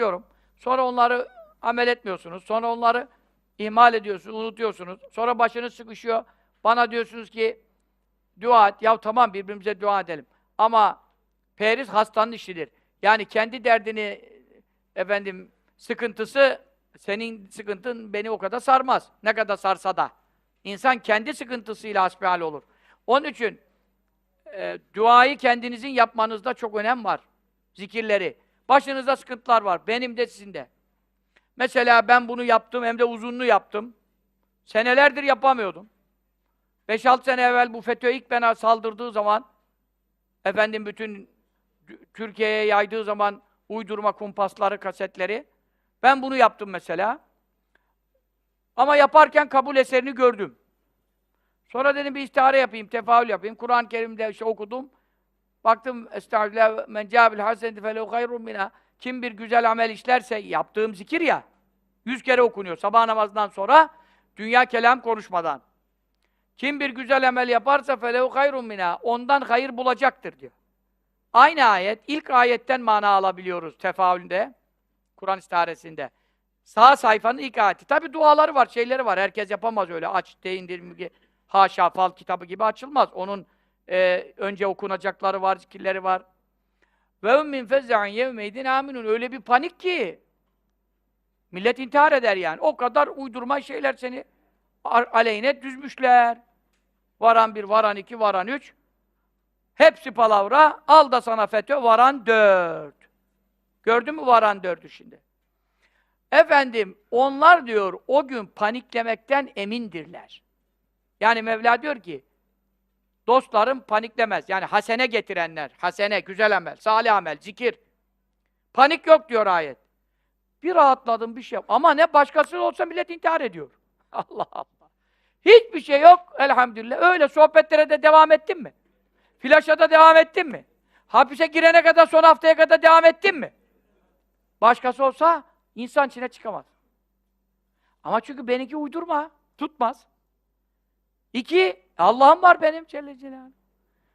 istiyorum. Sonra onları amel etmiyorsunuz. Sonra onları ihmal ediyorsunuz, unutuyorsunuz. Sonra başınız sıkışıyor. Bana diyorsunuz ki dua et. Ya tamam birbirimize dua edelim. Ama periz hastanın işidir. Yani kendi derdini efendim sıkıntısı senin sıkıntın beni o kadar sarmaz. Ne kadar sarsa da. İnsan kendi sıkıntısıyla hasbihal olur. Onun için e, duayı kendinizin yapmanızda çok önem var. Zikirleri. Başınızda sıkıntılar var. Benim de sizin de. Mesela ben bunu yaptım hem de uzunlu yaptım. Senelerdir yapamıyordum. 5-6 sene evvel bu FETÖ ilk bana saldırdığı zaman efendim bütün Türkiye'ye yaydığı zaman uydurma kumpasları, kasetleri ben bunu yaptım mesela. Ama yaparken kabul eserini gördüm. Sonra dedim bir istihare yapayım, tefaül yapayım. Kur'an-ı Kerim'de işte okudum. Baktım estağfirullah men câbil haseneti felehu hayrun minha. Kim bir güzel amel işlerse yaptığım zikir ya. Yüz kere okunuyor sabah namazından sonra dünya kelam konuşmadan. Kim bir güzel amel yaparsa felehu hayrun minha. Ondan hayır bulacaktır diyor. Aynı ayet, ilk ayetten mana alabiliyoruz tefaülünde. Kur'an istiharesinde. Sağ sayfanın ilk ayeti. Tabi duaları var, şeyleri var. Herkes yapamaz öyle. Aç, değindir, haşa, fal kitabı gibi açılmaz. Onun e, önce okunacakları var, zikirleri var. Ve min fezza'in yevmeydin aminun. Öyle bir panik ki millet intihar eder yani. O kadar uydurma şeyler seni aleyhine düzmüşler. Varan bir, varan iki, varan üç. Hepsi palavra. Al da sana FETÖ, varan dört. Gördün mü varan dördü şimdi? Efendim, onlar diyor, o gün paniklemekten emindirler. Yani Mevla diyor ki, dostlarım paniklemez. Yani hasene getirenler, hasene, güzel amel, salih amel, zikir. Panik yok diyor ayet. Bir rahatladım, bir şey yok. Ama ne başkası olsa millet intihar ediyor. Allah Allah. Hiçbir şey yok, elhamdülillah. Öyle sohbetlere de devam ettin mi? Flaşa da devam ettin mi? Hapise girene kadar, son haftaya kadar devam ettin mi? Başkası olsa insan içine çıkamaz. Ama çünkü benimki uydurma, tutmaz. İki, Allah'ım var benim Celle Celaluhu.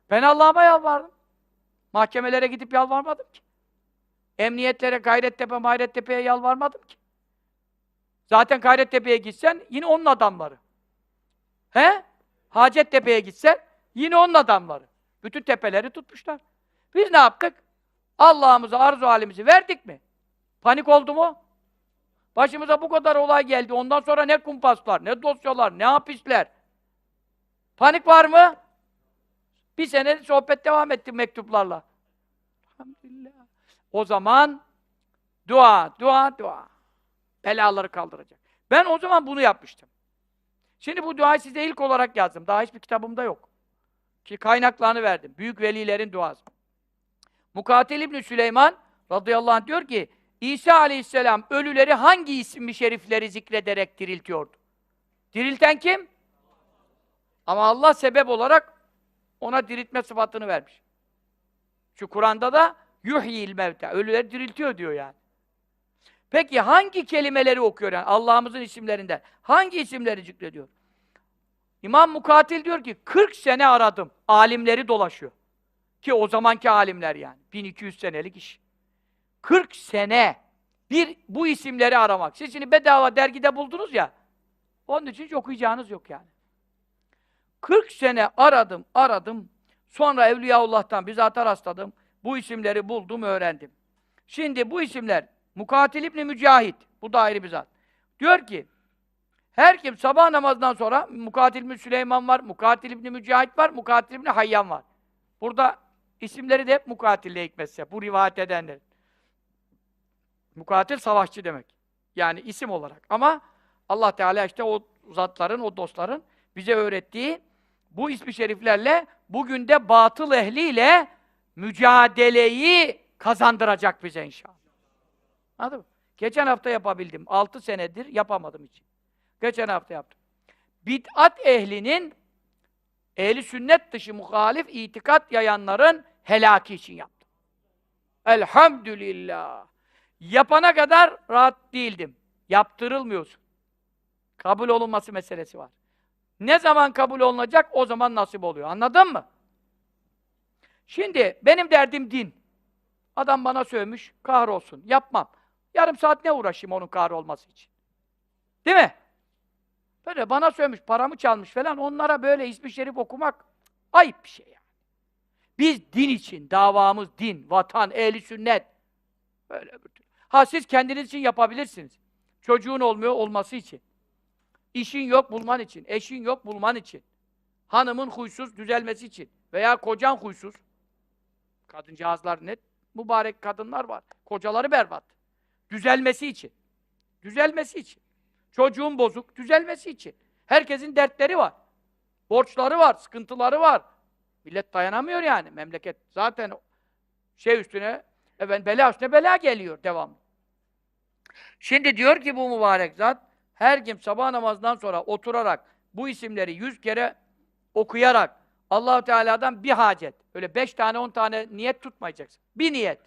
Ben Allah'ıma yalvardım. Mahkemelere gidip yalvarmadım ki. Emniyetlere, Gayrettepe, Mayrettepe'ye yalvarmadım ki. Zaten Gayrettepe'ye gitsen yine onun adamları. He? Hacettepe'ye gitsen yine onun adamları. Bütün tepeleri tutmuşlar. Biz ne yaptık? Allah'ımıza arzu halimizi verdik mi? Panik oldu mu? Başımıza bu kadar olay geldi. Ondan sonra ne kumpaslar, ne dosyalar, ne hapisler. Panik var mı? Bir sene sohbet devam etti mektuplarla. Elhamdülillah. O zaman dua, dua, dua. Belaları kaldıracak. Ben o zaman bunu yapmıştım. Şimdi bu duayı size ilk olarak yazdım. Daha hiçbir kitabımda yok. Ki kaynaklarını verdim. Büyük velilerin duası. Mukatil İbni Süleyman radıyallahu anh diyor ki İsa aleyhisselam ölüleri hangi isimli şerifleri zikrederek diriltiyordu? Dirilten kim? Ama Allah sebep olarak ona diriltme sıfatını vermiş. Şu Kur'an'da da yuhyil mevte, ölüleri diriltiyor diyor yani. Peki hangi kelimeleri okuyor yani Allah'ımızın isimlerinden? Hangi isimleri zikrediyor? İmam Mukatil diyor ki 40 sene aradım. Alimleri dolaşıyor. Ki o zamanki alimler yani. 1200 senelik iş. 40 sene bir bu isimleri aramak. Siz şimdi bedava dergide buldunuz ya. Onun için hiç okuyacağınız yok yani. 40 sene aradım, aradım. Sonra Evliyaullah'tan bizzat rastladım. Bu isimleri buldum, öğrendim. Şimdi bu isimler Mukatil İbni Mücahit. Bu da ayrı bir zat. Diyor ki her kim sabah namazından sonra Mukatil İbni Süleyman var, Mukatil İbni Mücahit var, Mukatil İbni Hayyan var. Burada isimleri de hep Mukatil'le hikmetse. Bu rivayet edenler. Mukatil savaşçı demek. Yani isim olarak. Ama Allah Teala işte o zatların, o dostların bize öğrettiği bu ismi şeriflerle bugün de batıl ehliyle mücadeleyi kazandıracak bize inşallah. Anladın mı? Geçen hafta yapabildim. Altı senedir yapamadım hiç. Geçen hafta yaptım. Bid'at ehlinin ehli sünnet dışı muhalif itikat yayanların helaki için yaptım. Elhamdülillah. Yapana kadar rahat değildim. Yaptırılmıyorsun. Kabul olunması meselesi var. Ne zaman kabul olunacak o zaman nasip oluyor. Anladın mı? Şimdi benim derdim din. Adam bana sövmüş, kahrolsun. Yapmam. Yarım saat ne uğraşayım onun kahrı olması için? Değil mi? Böyle bana sövmüş, paramı çalmış falan. Onlara böyle ismi şerif okumak ayıp bir şey yani. Biz din için, davamız din, vatan, ehli sünnet. Böyle bir. Ha siz kendiniz için yapabilirsiniz. Çocuğun olmuyor olması için. İşin yok bulman için. Eşin yok bulman için. Hanımın huysuz düzelmesi için. Veya kocan huysuz. Kadıncağızlar ne mübarek kadınlar var. Kocaları berbat. Düzelmesi için. Düzelmesi için. Çocuğun bozuk, düzelmesi için. Herkesin dertleri var. Borçları var, sıkıntıları var. Millet dayanamıyor yani. Memleket zaten şey üstüne, efendim bela üstüne bela geliyor devamlı. Şimdi diyor ki bu mübarek zat, her kim sabah namazından sonra oturarak bu isimleri yüz kere okuyarak Allahu Teala'dan bir hacet, öyle beş tane on tane niyet tutmayacaksın. Bir niyet.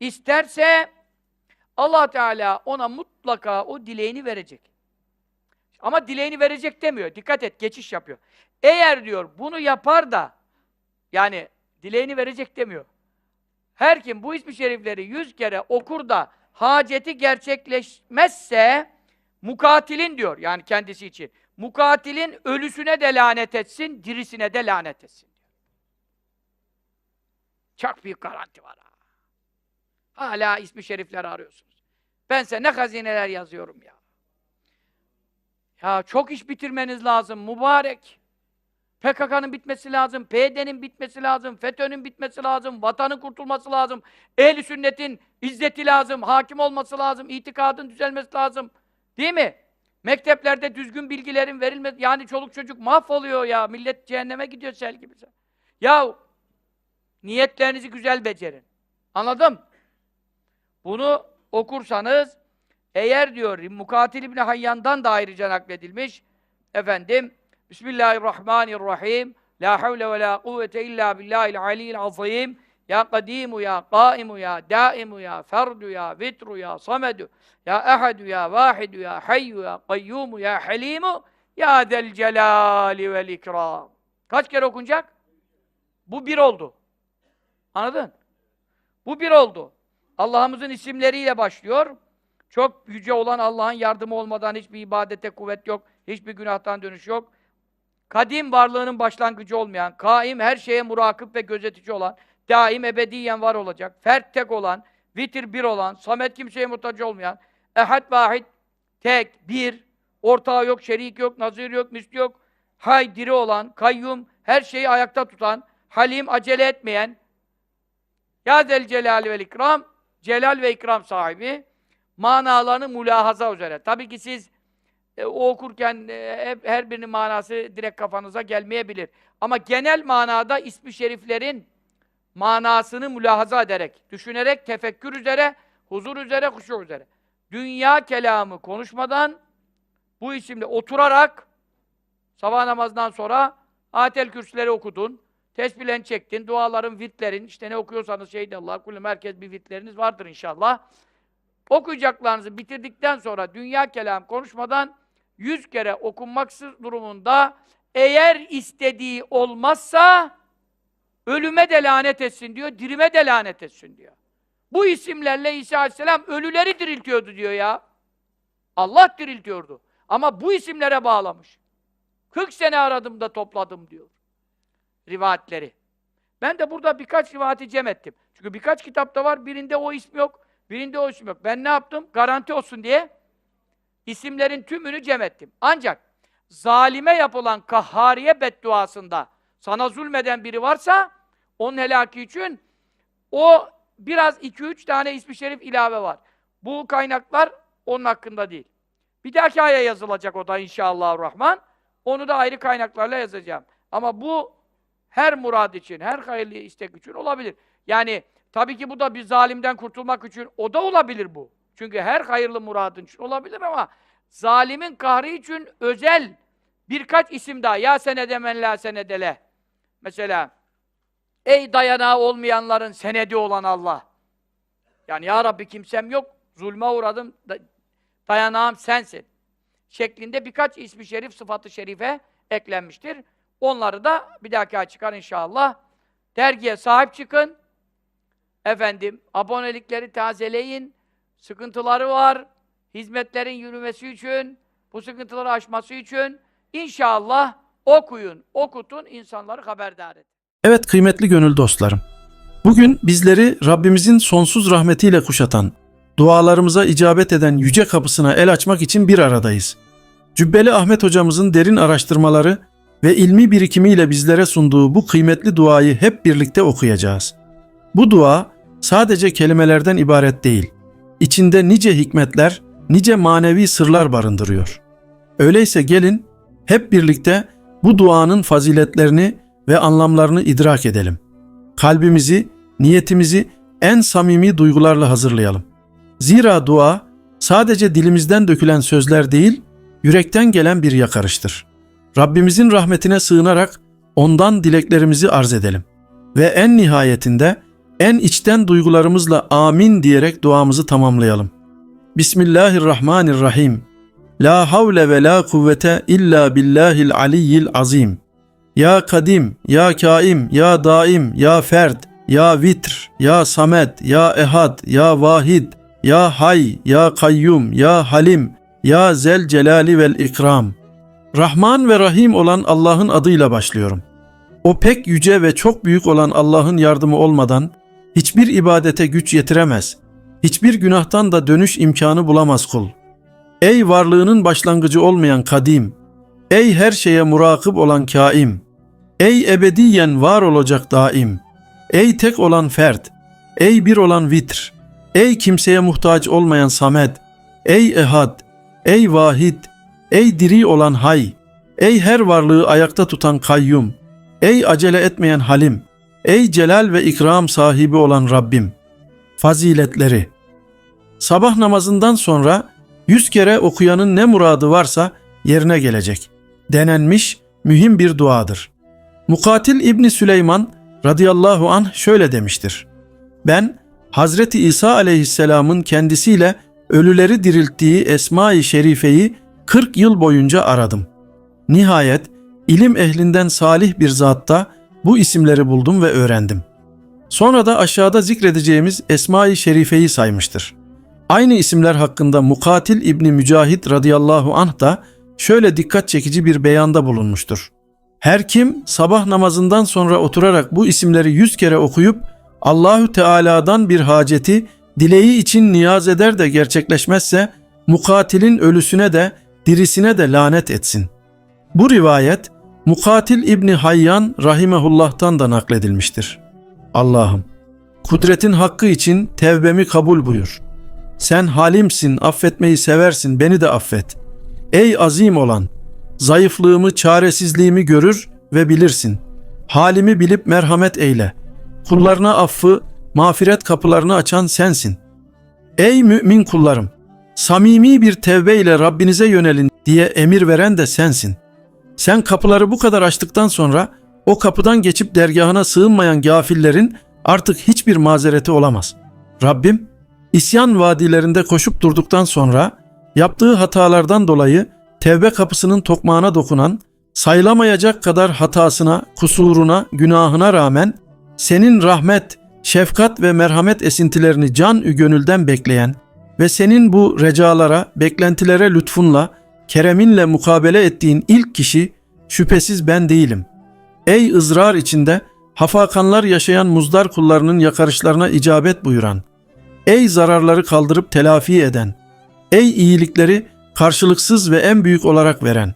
İsterse Allah Teala ona mutlaka o dileğini verecek. Ama dileğini verecek demiyor. Dikkat et, geçiş yapıyor. Eğer diyor bunu yapar da yani dileğini verecek demiyor. Her kim bu ismi şerifleri yüz kere okur da haceti gerçekleşmezse mukatilin diyor yani kendisi için. Mukatilin ölüsüne de lanet etsin, dirisine de lanet etsin. Çok büyük garanti var ha. Hala ismi şerifleri arıyorsunuz. Ben size ne hazineler yazıyorum ya. Ya çok iş bitirmeniz lazım mübarek. PKK'nın bitmesi lazım, PYD'nin bitmesi lazım, FETÖ'nün bitmesi lazım, vatanın kurtulması lazım, ehl sünnetin izzeti lazım, hakim olması lazım, itikadın düzelmesi lazım. Değil mi? Mekteplerde düzgün bilgilerin verilmesi, yani çoluk çocuk mahvoluyor ya, millet cehenneme gidiyor sel gibi. Ya niyetlerinizi güzel becerin. Anladım? Bunu okursanız eğer diyor Mukatil İbni Hayyan'dan da ayrıca nakledilmiş efendim Bismillahirrahmanirrahim La havle ve la kuvvete illa billahil aliyyil azim Ya kadimu ya kaimu ya daimu ya ferdu ya vitru ya samedu Ya ehadu ya vahidu ya hayyu ya kayyumu ya halimu Ya del celali vel ikram Kaç kere okunacak? Bu bir oldu. Anladın? Bu bir oldu. Allah'ımızın isimleriyle başlıyor. Çok yüce olan Allah'ın yardımı olmadan hiçbir ibadete kuvvet yok, hiçbir günahtan dönüş yok. Kadim varlığının başlangıcı olmayan, kaim her şeye murakip ve gözetici olan, daim ebediyen var olacak, fert tek olan, vitir bir olan, samet kimseye muhtaç olmayan, ehad vahid, tek, bir, ortağı yok, şerik yok, nazir yok, misli yok, hay diri olan, kayyum, her şeyi ayakta tutan, halim acele etmeyen, ya del celali vel ikram, celal ve ikram sahibi, manalarını mülahaza üzere. Tabii ki siz e, o okurken e, hep, her birinin manası direkt kafanıza gelmeyebilir. Ama genel manada ismi şeriflerin manasını mülahaza ederek, düşünerek, tefekkür üzere, huzur üzere, huşu üzere. Dünya kelamı konuşmadan bu isimle oturarak sabah namazından sonra atel kürsüleri okudun, tesbihlerini çektin, duaların, vitlerin, işte ne okuyorsanız şeyde Allah, kulüm herkes bir vitleriniz vardır inşallah. Okuyacaklarınızı bitirdikten sonra dünya kelam konuşmadan yüz kere okunmaksız durumunda eğer istediği olmazsa ölüme de lanet etsin diyor, dirime de lanet etsin diyor. Bu isimlerle İsa Aleyhisselam ölüleri diriltiyordu diyor ya. Allah diriltiyordu. Ama bu isimlere bağlamış. 40 sene aradım da topladım diyor. Rivayetleri. Ben de burada birkaç rivayeti cem ettim. Çünkü birkaç kitapta var, birinde o ismi yok, birinde o isim yok. Ben ne yaptım? Garanti olsun diye isimlerin tümünü cem ettim. Ancak zalime yapılan kahhariye bedduasında sana zulmeden biri varsa onun helaki için o biraz iki üç tane ismi şerif ilave var. Bu kaynaklar onun hakkında değil. Bir dahaki aya yazılacak o da inşallah rahman. Onu da ayrı kaynaklarla yazacağım. Ama bu her murad için, her hayırlı istek için olabilir. Yani tabii ki bu da bir zalimden kurtulmak için o da olabilir bu. Çünkü her hayırlı muradın için olabilir ama zalimin kahri için özel birkaç isim daha. Ya senede men la senedele. Mesela ey dayanağı olmayanların senedi olan Allah. Yani ya Rabbi kimsem yok, zulme uğradım, da- dayanağım sensin. Şeklinde birkaç ismi şerif, sıfatı şerife eklenmiştir. Onları da bir dahaki çıkar inşallah. Dergiye sahip çıkın. Efendim, abonelikleri tazeleyin. Sıkıntıları var. Hizmetlerin yürümesi için, bu sıkıntıları aşması için inşallah okuyun, okutun, insanları haberdar edin. Evet kıymetli gönül dostlarım. Bugün bizleri Rabbimizin sonsuz rahmetiyle kuşatan, dualarımıza icabet eden yüce kapısına el açmak için bir aradayız. Cübbeli Ahmet hocamızın derin araştırmaları ve ilmi birikimiyle bizlere sunduğu bu kıymetli duayı hep birlikte okuyacağız. Bu dua sadece kelimelerden ibaret değil. İçinde nice hikmetler, nice manevi sırlar barındırıyor. Öyleyse gelin hep birlikte bu duanın faziletlerini ve anlamlarını idrak edelim. Kalbimizi, niyetimizi en samimi duygularla hazırlayalım. Zira dua sadece dilimizden dökülen sözler değil, yürekten gelen bir yakarıştır. Rabbimizin rahmetine sığınarak ondan dileklerimizi arz edelim. Ve en nihayetinde en içten duygularımızla amin diyerek duamızı tamamlayalım. Bismillahirrahmanirrahim. La havle ve la kuvvete illa billahil aliyyil azim. Ya kadim, ya kaim, ya daim, ya ferd, ya vitr, ya samet, ya ehad, ya vahid, ya hay, ya kayyum, ya halim, ya zel celali vel ikram. Rahman ve Rahim olan Allah'ın adıyla başlıyorum. O pek yüce ve çok büyük olan Allah'ın yardımı olmadan hiçbir ibadete güç yetiremez. Hiçbir günahtan da dönüş imkanı bulamaz kul. Ey varlığının başlangıcı olmayan kadim, ey her şeye murakip olan kaim, ey ebediyen var olacak daim, ey tek olan fert, ey bir olan vitr, ey kimseye muhtaç olmayan samet, ey ehad, ey vahid, ey diri olan hay, ey her varlığı ayakta tutan kayyum, ey acele etmeyen halim, ey celal ve ikram sahibi olan Rabbim. Faziletleri Sabah namazından sonra yüz kere okuyanın ne muradı varsa yerine gelecek. Denenmiş mühim bir duadır. Mukatil İbni Süleyman radıyallahu anh şöyle demiştir. Ben Hazreti İsa aleyhisselamın kendisiyle ölüleri dirilttiği Esma-i Şerife'yi 40 yıl boyunca aradım. Nihayet ilim ehlinden salih bir zatta bu isimleri buldum ve öğrendim. Sonra da aşağıda zikredeceğimiz Esma-i Şerife'yi saymıştır. Aynı isimler hakkında Mukatil İbni Mücahit radıyallahu anh da şöyle dikkat çekici bir beyanda bulunmuştur. Her kim sabah namazından sonra oturarak bu isimleri yüz kere okuyup Allahü Teala'dan bir haceti dileği için niyaz eder de gerçekleşmezse mukatilin ölüsüne de dirisine de lanet etsin. Bu rivayet Mukatil İbni Hayyan rahimehullah'tan da nakledilmiştir. Allah'ım kudretin hakkı için tevbemi kabul buyur. Sen halimsin, affetmeyi seversin, beni de affet. Ey azim olan, zayıflığımı, çaresizliğimi görür ve bilirsin. Halimi bilip merhamet eyle. Kullarına affı, mağfiret kapılarını açan sensin. Ey mümin kullarım, samimi bir tevbe ile Rabbinize yönelin diye emir veren de sensin. Sen kapıları bu kadar açtıktan sonra o kapıdan geçip dergahına sığınmayan gafillerin artık hiçbir mazereti olamaz. Rabbim isyan vadilerinde koşup durduktan sonra yaptığı hatalardan dolayı tevbe kapısının tokmağına dokunan, sayılamayacak kadar hatasına, kusuruna, günahına rağmen senin rahmet, şefkat ve merhamet esintilerini can gönülden bekleyen ve senin bu recalara, beklentilere lütfunla, kereminle mukabele ettiğin ilk kişi şüphesiz ben değilim. Ey ızrar içinde hafakanlar yaşayan muzdar kullarının yakarışlarına icabet buyuran, ey zararları kaldırıp telafi eden, ey iyilikleri karşılıksız ve en büyük olarak veren,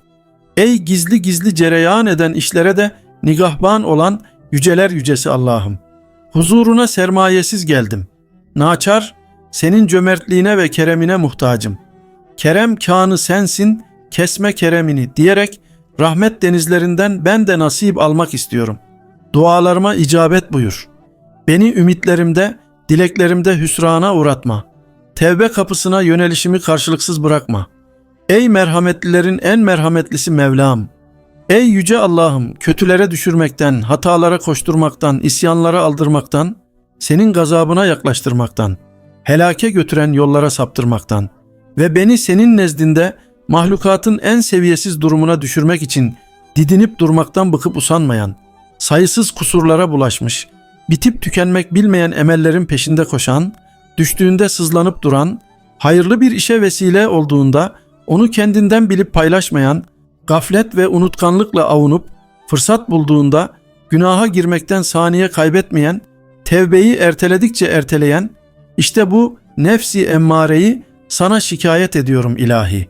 ey gizli gizli cereyan eden işlere de nigahban olan yüceler yücesi Allah'ım. Huzuruna sermayesiz geldim. Naçar, senin cömertliğine ve keremine muhtacım. Kerem kanı sensin, kesme keremini diyerek rahmet denizlerinden ben de nasip almak istiyorum. Dualarıma icabet buyur. Beni ümitlerimde, dileklerimde hüsrana uğratma. Tevbe kapısına yönelişimi karşılıksız bırakma. Ey merhametlilerin en merhametlisi Mevlam! Ey yüce Allah'ım kötülere düşürmekten, hatalara koşturmaktan, isyanlara aldırmaktan, senin gazabına yaklaştırmaktan, helake götüren yollara saptırmaktan ve beni senin nezdinde mahlukatın en seviyesiz durumuna düşürmek için didinip durmaktan bıkıp usanmayan, sayısız kusurlara bulaşmış, bitip tükenmek bilmeyen emellerin peşinde koşan, düştüğünde sızlanıp duran, hayırlı bir işe vesile olduğunda onu kendinden bilip paylaşmayan, gaflet ve unutkanlıkla avunup fırsat bulduğunda günaha girmekten saniye kaybetmeyen, tevbeyi erteledikçe erteleyen, işte bu nefsi emmareyi sana şikayet ediyorum ilahi.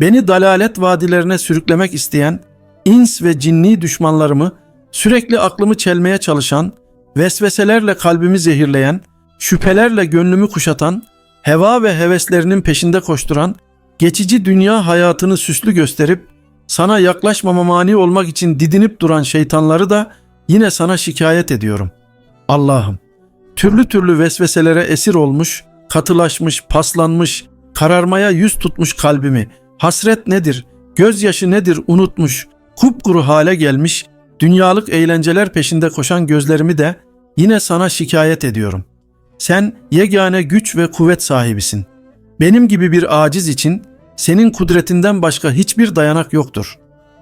Beni dalalet vadilerine sürüklemek isteyen, ins ve cinni düşmanlarımı sürekli aklımı çelmeye çalışan, vesveselerle kalbimi zehirleyen, şüphelerle gönlümü kuşatan, heva ve heveslerinin peşinde koşturan, geçici dünya hayatını süslü gösterip sana yaklaşmama mani olmak için didinip duran şeytanları da yine sana şikayet ediyorum. Allah'ım, türlü türlü vesveselere esir olmuş, katılaşmış, paslanmış, kararmaya yüz tutmuş kalbimi, hasret nedir, gözyaşı nedir unutmuş, kupkuru hale gelmiş, dünyalık eğlenceler peşinde koşan gözlerimi de yine sana şikayet ediyorum. Sen yegane güç ve kuvvet sahibisin. Benim gibi bir aciz için senin kudretinden başka hiçbir dayanak yoktur.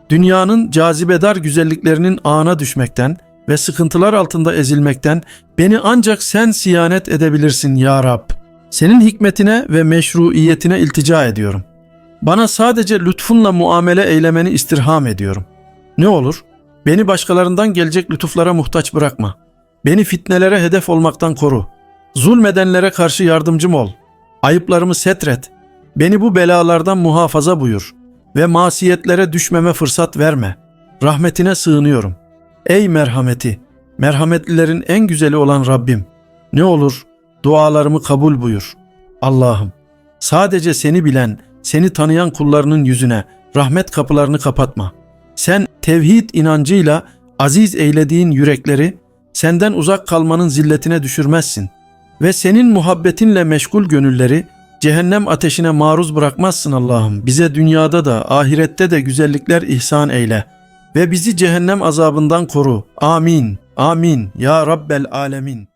Dünyanın cazibedar güzelliklerinin ağına düşmekten ve sıkıntılar altında ezilmekten beni ancak sen siyanet edebilirsin ya Rab. Senin hikmetine ve meşruiyetine iltica ediyorum. Bana sadece lütfunla muamele eylemeni istirham ediyorum. Ne olur, beni başkalarından gelecek lütuflara muhtaç bırakma. Beni fitnelere hedef olmaktan koru. Zulmedenlere karşı yardımcım ol. Ayıplarımı setret. Beni bu belalardan muhafaza buyur ve masiyetlere düşmeme fırsat verme. Rahmetine sığınıyorum. Ey merhameti, merhametlilerin en güzeli olan Rabbim. Ne olur dualarımı kabul buyur. Allah'ım, sadece seni bilen, seni tanıyan kullarının yüzüne rahmet kapılarını kapatma. Sen tevhid inancıyla aziz eylediğin yürekleri senden uzak kalmanın zilletine düşürmezsin ve senin muhabbetinle meşgul gönülleri cehennem ateşine maruz bırakmazsın Allah'ım. Bize dünyada da ahirette de güzellikler ihsan eyle ve bizi cehennem azabından koru. Amin. Amin. Ya Rabbel alemin.